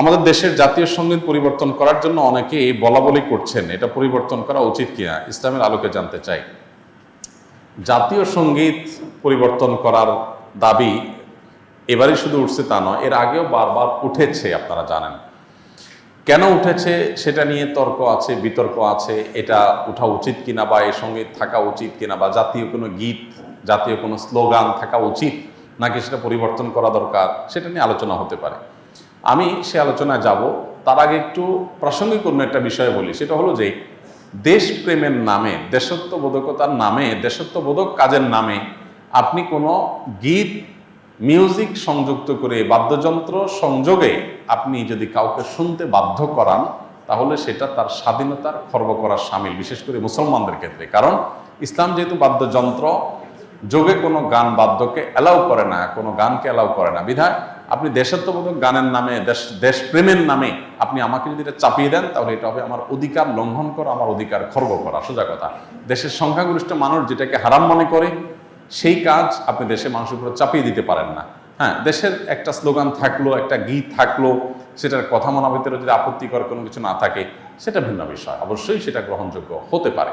আমাদের দেশের জাতীয় সংগীত পরিবর্তন করার জন্য অনেকেই বলা বলি করছেন, এটা পরিবর্তন করা উচিত কিনা, ইসলামের আলোকে জানতে চাই। জাতীয় সংগীত পরিবর্তন করার দাবি এবারই শুধু উঠছে তা নয়, এর আগেও বারবার উঠেছে, আপনারা জানেন। কেন উঠেছে সেটা নিয়ে তর্ক আছে, বিতর্ক আছে, এটা উঠা উচিত কিনা বা এই সংগীত থাকা উচিত কিনা বা জাতীয় কোনো গীত, জাতীয় কোনো স্লোগান থাকা উচিত নাকি সেটা পরিবর্তন করা দরকার, সেটা নিয়ে আলোচনা হতে পারে। আমি সে আলোচনায় যাব। তার আগে একটু প্রাসঙ্গিক অন্য একটা বিষয় বলি, সেটা হলো যে দেশপ্রেমের নামে, দেশত্ববোধকতার নামে, দেশত্ববোধক কাজের নামে আপনি কোনো গীত, মিউজিক সংযুক্ত করে বাদ্যযন্ত্র সংযোগে আপনি যদি কাউকে শুনতে বাধ্য করান, তাহলে সেটা তার স্বাধীনতার খর্ব করার সামিল, বিশেষ করে মুসলমানদের ক্ষেত্রে। কারণ ইসলাম যেহেতু বাদ্যযন্ত্র যোগে কোনো গান বাদ্যকে অ্যালাউ করে না, কোনো গানকে অ্যালাউ করে না। বিধায় আপনি দেশত্ববোধক গানের নামে, দেশ, দেশপ্রেমের নামে আপনি আমাকে যদি এটা চাপিয়ে দেন, তাহলে এটা হবে আমার অধিকার লঙ্ঘন করা, আমার অধিকার খর্ব করা। সোজা কথা। দেশের সংখ্যাগরিষ্ঠ মানুষ যেটাকে হারাম মনে করে, সেই কাজ আপনি দেশের মানুষের উপরে চাপিয়ে দিতে পারেন না। হ্যাঁ দেশের একটা স্লোগান থাকল, একটা গীত থাকল, সেটার কথা মনা ভিতরে যদি আপত্তিকর কোনো কিছু না থাকে, সেটা ভিন্ন বিষয়। অবশ্যই সেটা গ্রহণযোগ্য হতে পারে।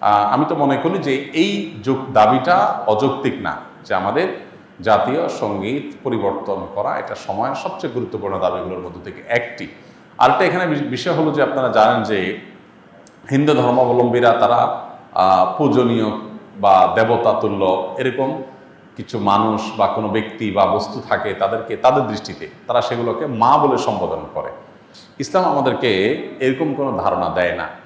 আমি তো মনে করি যে এই যুগ- দাবিটা অযৌক্তিক না, যে আমাদের জাতীয় সংগীত পরিবর্তন করা এটা সময়ের সবচেয়ে গুরুত্বপূর্ণ দাবিগুলোর মধ্যে থেকে একটি। আরেকটা এখানে বিষয় হলো যে আপনারা জানেন যে হিন্দু ধর্মাবলম্বীরা তারা পূজনীয় বা দেবতা তুল্য এরকম কিছু মানুষ বা কোনো ব্যক্তি বা বস্তু থাকে তাদেরকে, তাদের দৃষ্টিতে তারা সেগুলোকে মা বলে সম্বোধন করে। ইসলাম আমাদেরকে এরকম কোনো ধারণা দেয় না।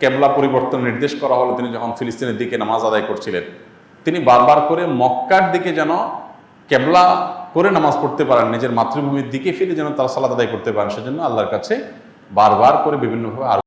কেবলা পরিবর্তন নির্দেশ করা হলো। তিনি যখন ফিলিস্তিনের দিকে নামাজ আদায় করছিলেন, তিনি বারবার করে মক্কার দিকে যেন কেবলা করে নামাজ পড়তে পারেন, নিজের মাতৃভূমির দিকে ফিরে যেন তারা সালাদ আদায় করতে পারেন। সেজন্য আল্লাহর কাছে বারবার করে বিভিন্নভাবে